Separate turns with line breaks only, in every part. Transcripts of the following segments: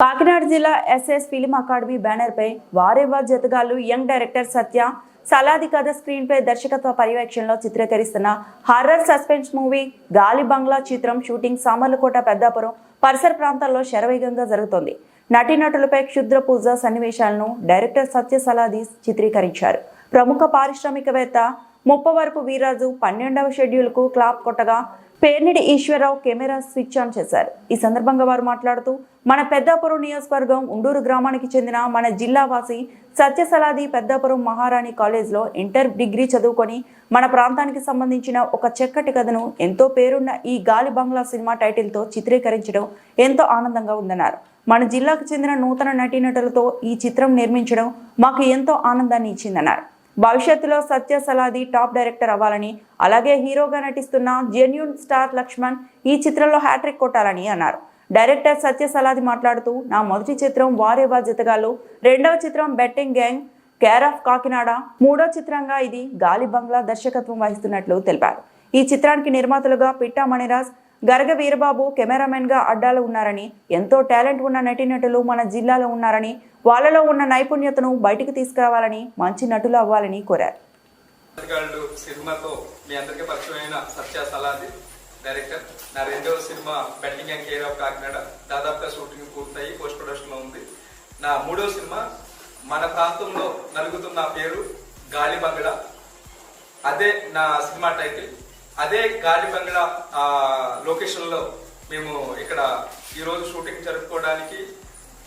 కాకినాడ జిల్లా SS film academy బ్యానర్పై Vareva Jathagallu young director Satya Saladi కథ స్క్రీన్పై దర్శకత్వ పర్యవేక్షణలో చిత్రీకరిస్తున్న హర్రర్ సస్పెన్స్ మూవీ గాలి బంగ్లా చిత్రం షూటింగ్ సామర్లకోట పెద్దాపురం పరిసర ప్రాంతాల్లో శరవేగంగా జరుగుతోంది. నటీనటులపై క్షుద్ర పూజ సన్నివేశాలను డైరెక్టర్ సత్య సలాది చిత్రీకరించారు. ప్రముఖ పారిశ్రామికవేత్త ముప్పవరపు వీరాజు పన్నెండవ షెడ్యూల్కు క్లాప్ కొట్టగా Pernidi Eswararao camera switch on చేశారు. ఈ సందర్భంగా వారు మాట్లాడుతూ మన పెద్దాపురం నియోజకవర్గం ఉండూరు గ్రామానికి చెందిన మన జిల్లావాసి సత్యసలాది పెద్దాపురం మహారాణి కాలేజ్లో ఇంటర్ డిగ్రీ చదువుకొని మన ప్రాంతానికి సంబంధించిన ఒక చక్కటి కథను ఎంతో పేరున్న ఈ గాలి బంగ్లా సినిమా టైటిల్తో చిత్రీకరించడం ఎంతో ఆనందంగా ఉందన్నారు. మన జిల్లాకు చెందిన నూతన నటీనటులతో ఈ చిత్రం నిర్మించడం మాకు ఎంతో ఆనందాన్ని ఇచ్చిందన్నారు. భవిష్యత్తులో సత్య సలాది టాప్ డైరెక్టర్ అవ్వాలని అలాగే హీరోగా నటిస్తున్న జెన్యూన్ స్టార్ లక్ష్మణ్ ఈ చిత్రంలో హ్యాట్రిక్ కొట్టాలని అన్నారు. డైరెక్టర్ సత్య సలాది మాట్లాడుతూ నా మొదటి చిత్రం వారేవా జతగాలు రెండవ చిత్రం betting gang care of Kakinada మూడో చిత్రంగా ఇది గాలి బంగ్లా దర్శకత్వం వహిస్తున్నట్లు తెలిపారు. ఈ చిత్రానికి నిర్మాతలుగా పిట్టా మణిరాజ్ గరగ వీరబాబు కెమెరామెన్గా అడ్డాలు ఉన్నారని ఎంతో టాలెంట్ ఉన్న నటీనటులు మన జిల్లాలో ఉన్నారని వాళ్ళలో ఉన్న నైపుణ్యతను బయటికి తీసుకురావాలని మంచి నటులు అవ్వాలని కోరారు.
డైరెక్టర్ నా రెండవ cinema betting and care of Kakinada దాదాపుగా షూటింగ్ పూర్తయి పోస్ట్ ప్రొడక్షన్లో ఉంది. నా మూడవ సినిమా మన ప్రాంతంలో నలుగుతున్న పేరు గాలి బంగ్లా. అదే నా సినిమా టైటిల్. అదే గాలి బంగ్లా లొకేషన్లో మేము ఇక్కడ ఈ రోజు షూటింగ్ జరుపుకోవడానికి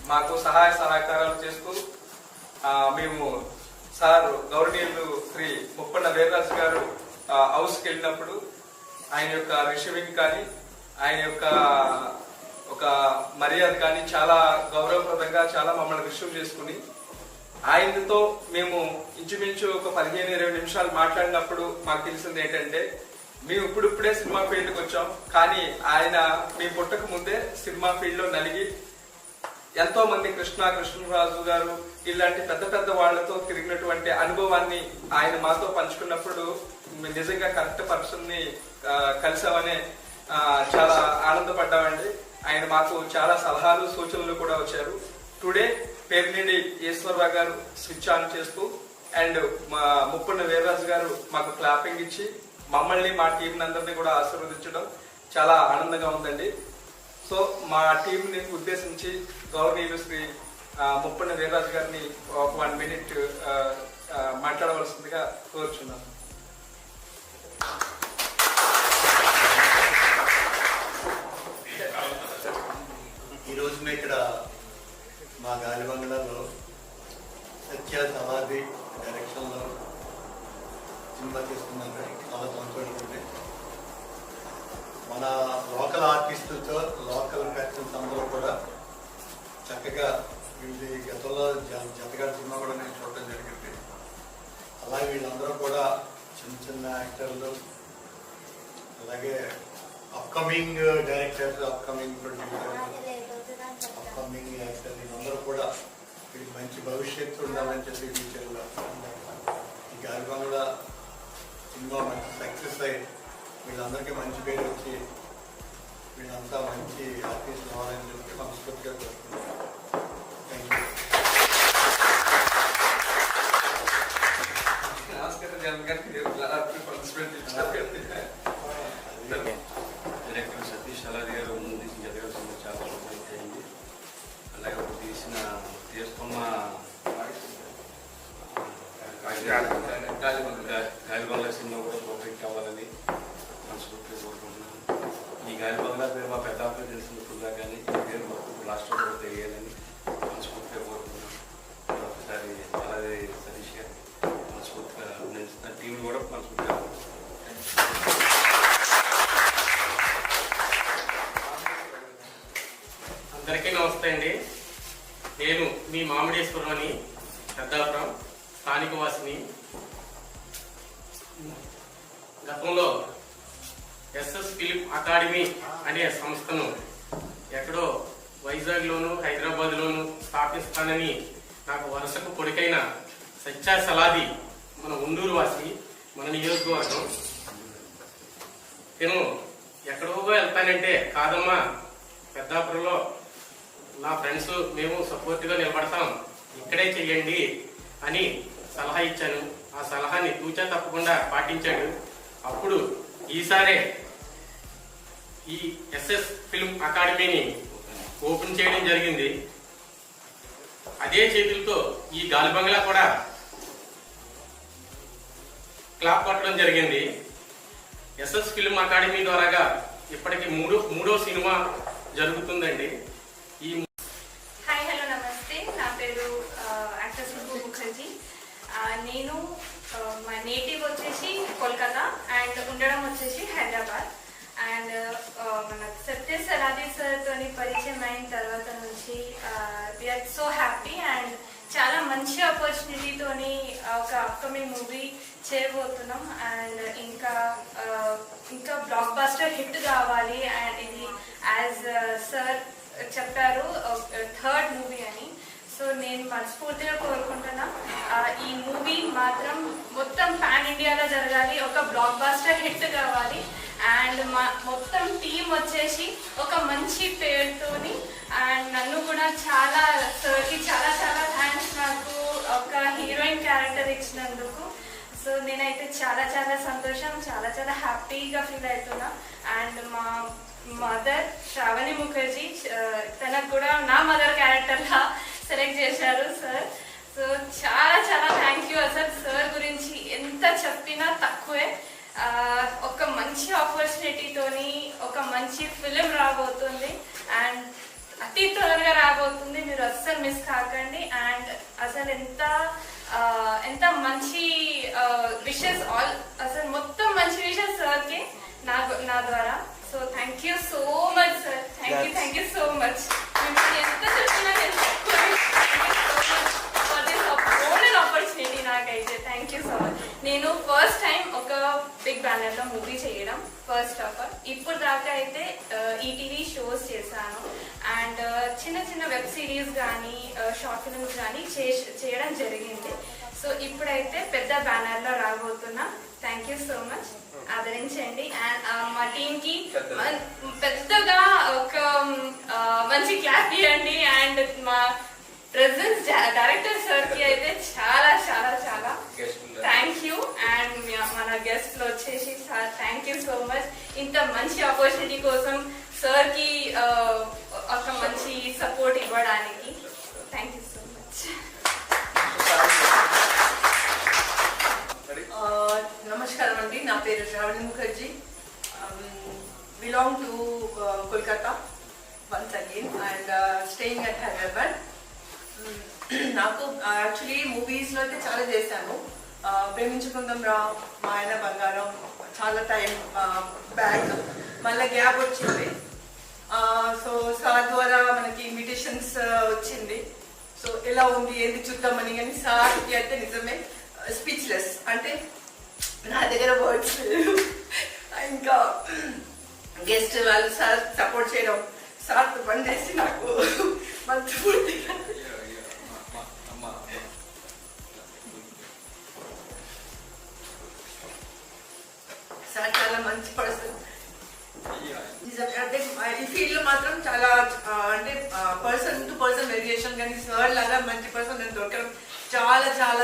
మాకు సహాయ సహకారాలు చేస్తూ మేము సార్ గౌరవనీయులు శ్రీ ముప్పన్న వేదరాజు గారు హౌస్కి వెళ్ళినప్పుడు ఆయన యొక్క రిసీవింగ్ కానీ ఆయన యొక్క ఒక మర్యాద కానీ చాలా గౌరవప్రదంగా చాలా మమ్మల్ని విషయం చేసుకుని ఆయనతో మేము ఇంచుమించు ఒక పదిహేను ఇరవై నిమిషాలు మాట్లాడినప్పుడు మాకు తెలిసింది ఏంటంటే మేము ఇప్పుడిప్పుడే సినిమా ఫీల్డ్కి వచ్చాం కానీ ఆయన మీ పుట్టక ముందే సినిమా ఫీల్డ్లో నలిగి ఎంతో మంది కృష్ణ కృష్ణరాజు గారు ఇలాంటి పెద్ద పెద్ద వాళ్ళతో తిరిగినటువంటి అనుభవాన్ని ఆయన మాతో పంచుకున్నప్పుడు నిజంగా కరెక్ట్ పర్సన్ని చాలా ఆనందపడ్డామండి. ఆయన మాకు చాలా సలహాలు సూచనలు కూడా వచ్చారు. టుడే పేర్నిడి ఈశ్వరరావు గారు స్విచ్ ఆన్ చేస్తూ అండ్ మా ముప్పన్న వీర్రాజు గారు మాకు క్లాపింగ్ ఇచ్చి మమ్మల్ని మా టీం అందరినీ కూడా ఆశీర్వదించడం చాలా ఆనందంగా ఉందండి. సో మా టీంని ఉద్దేశించి గౌరవనీయులు శ్రీ ముప్పన్న వీరరాజు గారిని ఒక వన్ మినిట్ మాట్లాడవలసిందిగా కోరుచున్నాను.
ఈ ఇక్కడ మా గాలి బంగ్లాలో సత్య సమాధి డైరెక్షన్లో సినిమా తీస్తున్నాను చాలా సంతోషం మన లోకల్ ఆర్టిస్టులతో లోకల్ పర్సన్స్ అందరూ కూడా చక్కగా వీళ్ళ గతంలో జ- జతగారి సినిమా కూడా నేను చూడటం జరిగింది. అలాగే వీళ్ళందరూ కూడా చిన్న చిన్న యాక్టర్లు అలాగే upcoming directors upcoming producers upcoming actor వీళ్ళందరూ కూడా వీళ్ళకి మంచి భవిష్యత్తు ఉండాలని చెప్పి ఫ్యూచర్లో ఈ గాలిబాన్ కూడా సినిమా మంచి సక్సెస్ అయ్యి వీళ్ళందరికీ మంచి పేరు వచ్చి వీళ్ళంతా మంచి ఆర్టిస్ట్ అవ్వాలని చెప్పి మనస్ఫూర్తిగా కోరుకుంటున్నాను.
నమస్కారం జగన్ గారికి పార్టిసిపేట్
డైరెక్టర్ సతీష్ అలాది గారు ముందు జతగారు సినిమా చాలా సూపర్ అయింది అలాగే ఒకటి తీసిన తీసుకున్న గాలిబంగ్లా సినిమా కూడా సూపర్ అవ్వాలని మనస్ఫూర్తిగా కోరుకుంటున్నాను ఈ గాలిబంగ్లా పేరు మా పెద్ద అబ్బాయి కానీ పేరు మాకు లాస్ట్ కూడా తెలియాలని మనస్ఫూర్తిగా కోరుకుంటున్నాను ఒకసారి అలాగే సతీష్ గారు మనస్ఫూర్తిగా అభినందిస్తున్న టీం కూడా మనస్ఫూర్తిగా
అందరికీ నమస్తే అండి. నేను మీ మామిడేశ్వరం అని పెద్దాపురం. స్థానిక వాసిని గతంలో ఎస్ఎస్ ఫిలిం అకాడమీ అనే సంస్థను ఎక్కడో వైజాగ్లోను హైదరాబాద్లోను స్థాపిస్తానని నాకు వరుసకు కొడుకైన సత్యా సలాది మన ఉండూరు వాసి మన నియోజకవర్గం. నేను ఎక్కడో వెళ్తానంటే కాదమ్మా పెద్దాపురంలో నా ఫ్రెండ్స్ మేము సపోర్ట్గా నిలబడతాం ఇక్కడే చెయ్యండి అని సలహా ఇచ్చాను. ఆ సలహాని తూచా తప్పకుండా పాటించాడు. అప్పుడు ఈసారే ఈ ఎస్ఎస్ ఫిల్మ్ అకాడమీని ఓపెన్ చేయడం జరిగింది. అదే చేతులతో ఈ గాలి బంగ్లా కూడా క్లాప్ కొట్టడం జరిగింది. ఎస్ఎస్ ఫిల్మ్ అకాడమీ ద్వారాగా ఇప్పటికి మూడో మూడో సినిమా జరుగుతుందండి ఈ
హాయ్ హలో నమస్తే నా పేరు యాక్టర్ సుబ్బు ముఖర్జీ ఆ, నేను మా నేటివ్ వచ్చేసి కోల్కతా అండ్ ఉండడం వచ్చేసి హైదరాబాద్. అండ్ మన సత్య సలాది సార్తో పరిచయం అయిన తర్వాత నుంచి విఆర్ సో హ్యాపీ అండ్ చాలా మంచి ఆపర్చునిటీతోని ఒక అప్కమింగ్ మూవీ చేయబోతున్నాం. అండ్ ఇంకా ఇంకా బ్లాక్ బాస్టర్ హిట్ కావాలి. అండ్ ఇది యాజ్ సార్ చెప్పారు థర్డ్ మూవీ అని. సో నేను మనస్ఫూర్తిగా కోరుకుంటున్నా. ఈ మూవీ మాత్రం మొత్తం పాన్ ఇండియాలో జరగాలి ఒక బ్లాక్ బాస్టర్ హిట్ కావాలి. అండ్ మా మొత్తం టీం వచ్చేసి ఒక మంచి పేరుతోని అండ్ నన్ను కూడా చాలా సార్కి చాలా చాలా థ్యాంక్స్ నాకు ఒక హీరోయిన్ క్యారెక్టర్ ఇచ్చినందుకు. సో నేనైతే చాలా చాలా సంతోషం చాలా చాలా హ్యాపీగా ఫీల్ అవుతున్నా. అండ్ మా మదర్ శ్రావణి ముఖర్జీ తనకు కూడా నా మదర్ క్యారెక్టర్లా సెలెక్ట్ చేశారు సార్. సో చాలా చాలా థ్యాంక్ యూ అసలు సార్ గురించి ఎంత చెప్పినా తక్కువే. ఒక మంచి ఆపర్చునిటీతోని ఒక మంచి ఫిలిం రాబోతుంది. అండ్ అతి త్వరగా రాబోతుంది. మీరు అస్సలు మిస్ కాకండి. అండ్ అసలు ఎంత ఎంత మంచి విషెస్ ఆల్ అసలు మొత్తం మంచి విషెస్ సార్కి నా నా ద్వారా. So thank you so much sir thank you thank you so much ఎంత నేను ఫస్ట్ టైం ఒక బిగ్ బ్యానర్లో మూవీ చేయడం ఫస్ట్ ఆఫ్ ఆల్ ఇప్పుడు దాకా అయితే ఈటీవీ షోస్ చేశాను. అండ్ చిన్న చిన్న వెబ్ సిరీస్ కానీ షార్ట్ ఫిల్మ్స్ కానీ చేయడం జరిగింది. సో ఇప్పుడైతే పెద్ద బ్యానర్లో రాబోతున్నా. థ్యాంక్ యూ సో మచ్ ఆదరించండి. అండ్ మా టీమ్కి మన్- పెద్దగా ఒక మంచి క్లాప్ ఇవ్వండి. అండ్ మా ప్రెసెన్స్ డైరెక్టర్ సార్కి అయితే చాలా చాలా చాలా మన గెస్ట్లో వచ్చేసి sir thank you so much ఇంత మంచి ఆపర్చునిటీ కోసం సార్కి ఆ, ఒక మంచి సపోర్ట్ ఇవ్వడానికి thank you so much
Uh, నమస్కారం అండి నా పేరు Shravani Mukherjee belong to Kolkata once again and staying at Hyderabad నాకు యాక్చువల్లీ మూవీస్లో అయితే చాలా చేశాను Uh, ప్రేమించుకుందాం రా మా ఆయన బంగారం చాలా టైం బ్యాక్ మళ్ళీ గ్యాప్ వచ్చింది. సో సార్ ద్వారా మనకి ఇన్విటేషన్స్ వచ్చింది. సో ఎలా ఉంది ఏంది చూద్దామని కానీ సార్కి అయితే నిజమే స్పీచ్లెస్. అంటే నా దగ్గర వర్డ్స్ ఇంకా గెస్ట్ వాళ్ళు సార్ సపోర్ట్ చేయడం సార్ పని చేసి నాకు మంచి పూర్తిగా మంచి పర్సన్. ఈ ఫీల్డ్లో మాత్రం చాలా అంటే పర్సన్ టు పర్సన్ వేరియేషన్ కానీ సార్ లాగా మంచి పర్సన్ నేను దొరకడం చాలా చాలా